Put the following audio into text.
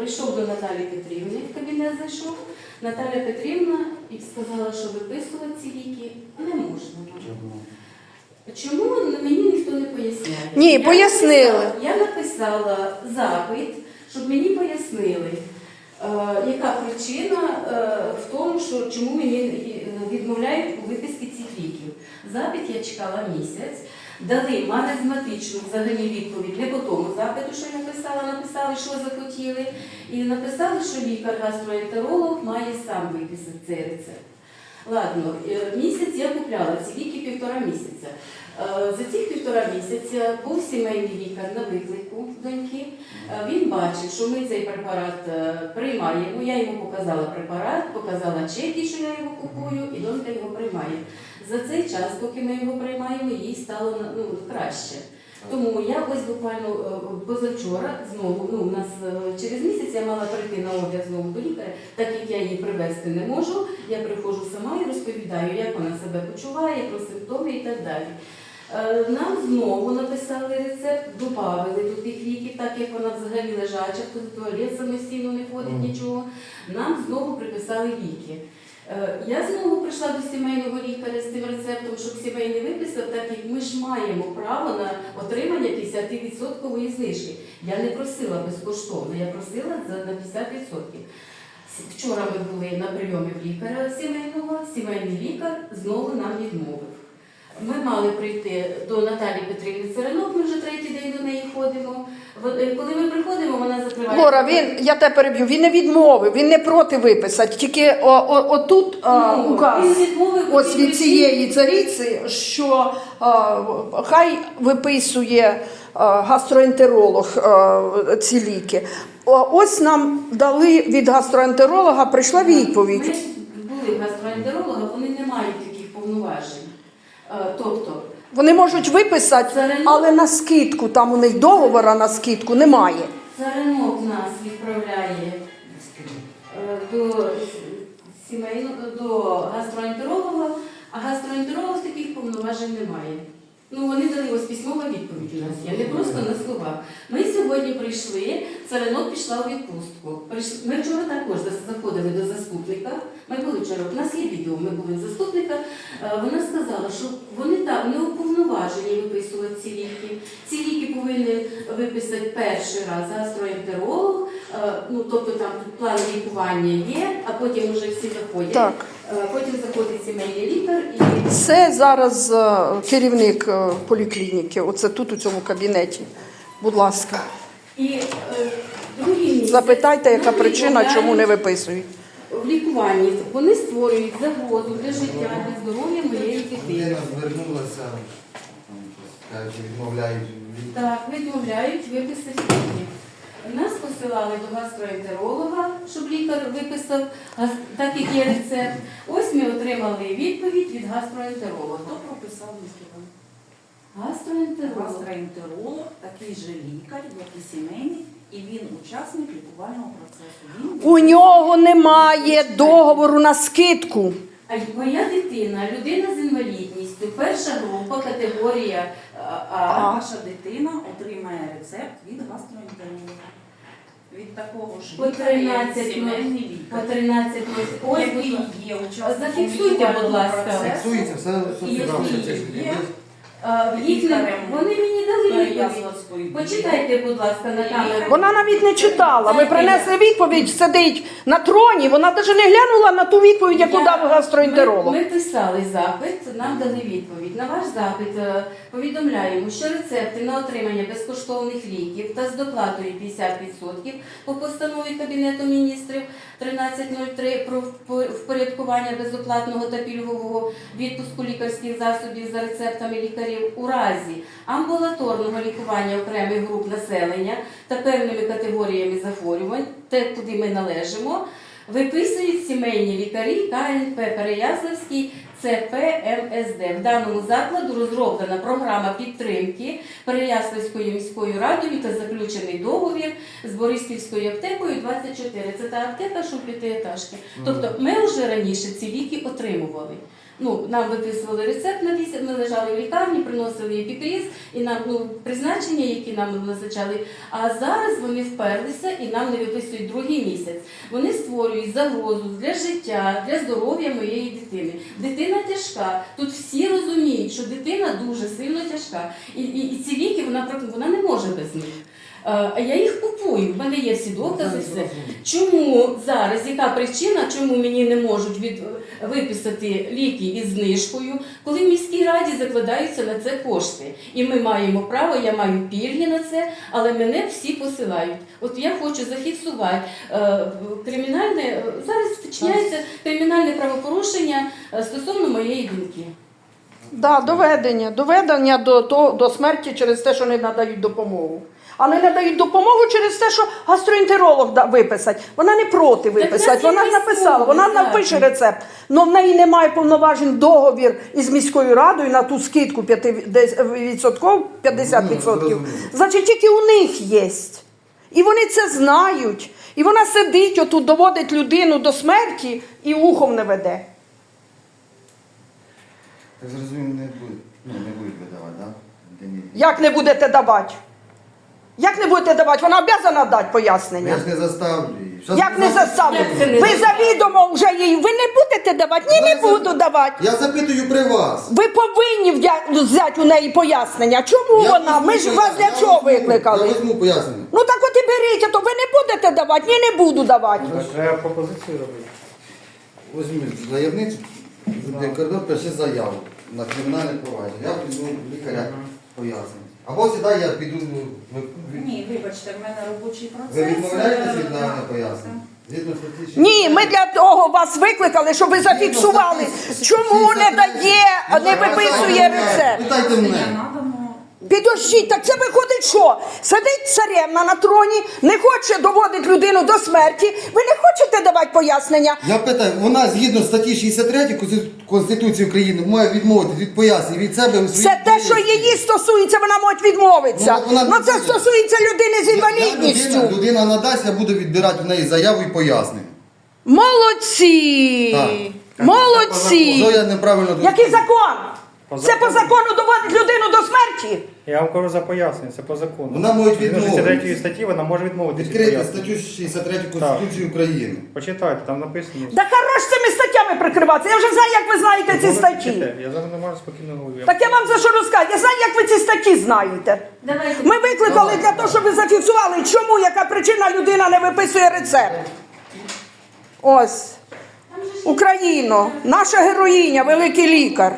Прийшов до Наталі Петрівни в кабінет зайшов. Наталя Петрівна і сказала, що виписувати ці ліки не можна. Чому мені ніхто не поясняє? Ні, Я пояснили. написала- Я написала запит, щоб мені пояснили, е, яка причина е, в тому, що чому мені відмовляють у виписці цих ліків. Запит я чекала місяць. Дали маразматичну взагалі відповідь не по тому запиту, що я написала, написали, що захотіли, і написали, що лікар-гастроентеролог має сам виписати цей рецепт. Ладно, е, місяць я купляла ці ліки півтора місяця. Е, За ці півтора місяця був сімейний лікар на виклику доньки. Е, Він бачив, що ми цей препарат приймаємо. Я йому показала препарат, показала чеки, що я його купую, і донька його приймає. За цей час, поки ми його приймаємо, їй стало ну, краще. Тому я ось буквально е, позавчора знову, ну у нас е, через місяць я мала прийти на огляд знову до лікаря, так як я її привезти не можу. Я приходжу сама і розповідаю, як вона себе почуває, про симптоми і так далі. Е, Нам знову написали рецепт, додали до тих ліків, так як вона взагалі лежача, в туалет самостійно не ходить, нічого. Нам знову приписали ліки. Е, Я знову прийшла до сімейного лікаря з тим рецептом, щоб сімейний виписав, так як ми ж маємо право на отримання 50% знижки. Я не просила безкоштовно, я просила на 50%. Вчора ми були на прийомі в лікаря сімейного, сімейний лікар знову нам відмовив. Ми мали прийти до Наталі Петрівни Церенок, ми вже третій день до неї ходимо. Е, Коли ми приходимо, вона закриває. Лора, він, я тебе переб'ю, він не відмовив, він не проти виписати. Тільки о, о, отут а, Ну, указ він відмовив ось від цієї цариці, що а, хай виписує а, гастроентеролог а, ці ліки. О, ось нам дали від гастроентеролога, прийшла відповідь. Ми були в гастроентеролога, вони не мають таких повноважень. Е, Тобто, Вони можуть виписати, але на скидку, там у них договора на скидку немає. царинок нас відправляє е, до сімейного до гастроентеролога, а гастроентеролог таких повноважень не має. Ну, вони дали ось письмова відповідь у нас є, не просто на словах. Ми сьогодні прийшли, царинок пішла у відпустку. Ми вчора також заходили до заступника. Ми були вчора, у нас є відео, ми були в заступника. Е, Вона сказала, що вони так не уповноважені виписувати ці ліки. Ці ліки повинні виписати перший раз гастроентеролог, е, ну тобто там план лікування є, а потім вже всі заходять. Так. Е, Потім заходить сімейний лікар і Це зараз е, керівник е, поліклініки, оце тут у цьому кабінеті. Будь ласка, І другий місяць запитайте, яка причина, чому не виписують. в лікуванні. Вони створюють загрозу для життя, для здоров'я моєї дитини. Звернулася, відмовляють Так, відмовляють виписати. Нас посилали до гастроентеролога, щоб лікар виписав, так як є рецепт. Ось ми отримали відповідь від гастроентеролога. Хто прописав лікування? Гастроентеролог. Гастроентеролог, такий же лікар, як і сімейний, і він учасник лікувального процесу. Він У нього немає договору на скидку. А моя дитина, людина з інвалідністю, перша група, категорія а, А А. ваша дитина отримає рецепт від гастроентеролога. Від такого ж По лікаря, як 13 сімейний По лікар. 13 місяців. Ось, будь який ласка. є учасником Зафіксуйте, будь лікувального ласка. процесу. фіксується, все все Є справді, дії, це ж є. є. А, їх не- Вони мені дали відповідь. Почитайте, будь ласка, на камеру. Вона навіть не читала. Ви принесли відповідь, сидить на троні. Вона навіть не глянула на ту відповідь, яку Я- дав гастроентеролог. Ми, ми писали запит, нам дали відповідь. На ваш запит е, повідомляємо, що рецепти на отримання безкоштовних ліків та з доплатою 50% по постанові Кабінету міністрів 1303 про впо- впорядкування безоплатного та пільгового відпуску лікарських засобів за рецептами лікарів у разі амбулаторного лікування окремих груп населення та певними категоріями захворювань, те, куди ми належимо. Виписують сімейні лікарі КНП Переяславський ЦП МСД. В даному закладу розроблена програма підтримки Переяславською міською радою та заключений договір з Бориспільською аптекою 24. Це та аптека, що в. Тобто ми вже раніше ці ліки отримували. Ну, нам виписували рецепт на місяць, ми лежали в лікарні, приносили епікриз, і нам ну, призначення, які нам назначали. А зараз вони вперлися і нам не виписують другий місяць. Вони створюють загрозу для життя, для здоров'я моєї дитини. Дитина тяжка. Тут всі розуміють, що дитина дуже сильно тяжка. І, і, і ці ліки вона, вона не може без них. Е, А я їх купую, в мене є всі докази, все. Чому зараз, яка причина, чому мені не можуть від, виписати ліки із знижкою, коли в міській раді закладаються на це кошти? І ми маємо право, я маю пільги на це, але мене всі посилають. От я хочу зафіксувати е, кримінальне, е, зараз вчиняється кримінальне правопорушення стосовно моєї доньки. Да, доведення. Доведення до, до, до смерті через те, що не надають допомогу. А не надають допомогу через те, що гастроентеролог да, виписать. Вона не проти виписати. Вона ж написала, вона напише рецепт. але в неї немає повноважень договір із міською радою на ту скидку 5%, 50%. Ну, зрозуміло. Значить, тільки у них є. І вони це знають. І вона сидить, отут доводить людину до смерті і ухом не веде. Так зрозумів, не будуть, ну, не будуть видавати, так? Да? Як не будете давати? Як не будете давати? Вона обязана дати пояснення. Я ж не заставлю її. Щас Як не заставлю? Як це не Ви заставлю? завідомо вже їй. Ви не будете давати? Ні, не буду давати. Я запитую при вас. Ви повинні вдя- взяти у неї пояснення. Чому Я вона? візьму Ми ж вас пояснення, для я чого візьму, викликали? Я візьму пояснення. Ну так от і беріть, а то ви не будете давати, ні, не буду давати. Треба пропозицію робити. Візьміть заявницю, кордон пише заяву на кримінальне провадження. Я піду лікаря пояснення. Або сюди я піду. ну, ви- ви- Ні, вибачте, в мене робочий процес. Ви відмовляєтесь Е, від надання так, пояснень? Згідно статті Ні, ми для того вас викликали, щоб ви зафіксували, чому не дає, не виписує рецепт. Питайте мене. Підождіть, так це виходить, що сидить царевна на троні, не хоче доводити людину до смерті. Ви не хочете давати пояснення? Я питаю, вона згідно статті 63 Конституції України має відмовити від пояснень від себе у своїй Це те, що її стосується, вона може відмовитися. Ну, вона Ну це стосується людини з Я- я інвалідністю. Людина, людина надасть, я буду відбирати в неї заяву і пояснення. Молодці! Так. Молодці! Що я неправильно Який закон? Це по закону. закону доводить людину Я вам кажу за пояснення, це по закону. Вона може відмовити. 63 статті вона може відмовити. від Відкрити статтю 63 Конституції України. Почитайте, там написано. Да хорош цими статтями прикриватися. Я вже знаю, як ви знаєте ці статті. Я зараз не можу спокійно говорити. Так я вам за що розказую? Я знаю, як ви ці статті знаєте. Давайте. Ми викликали для того, щоб ви зафіксували, чому яка причина людина не виписує рецепт. Ось. Україно, наша героїня, великий лікар.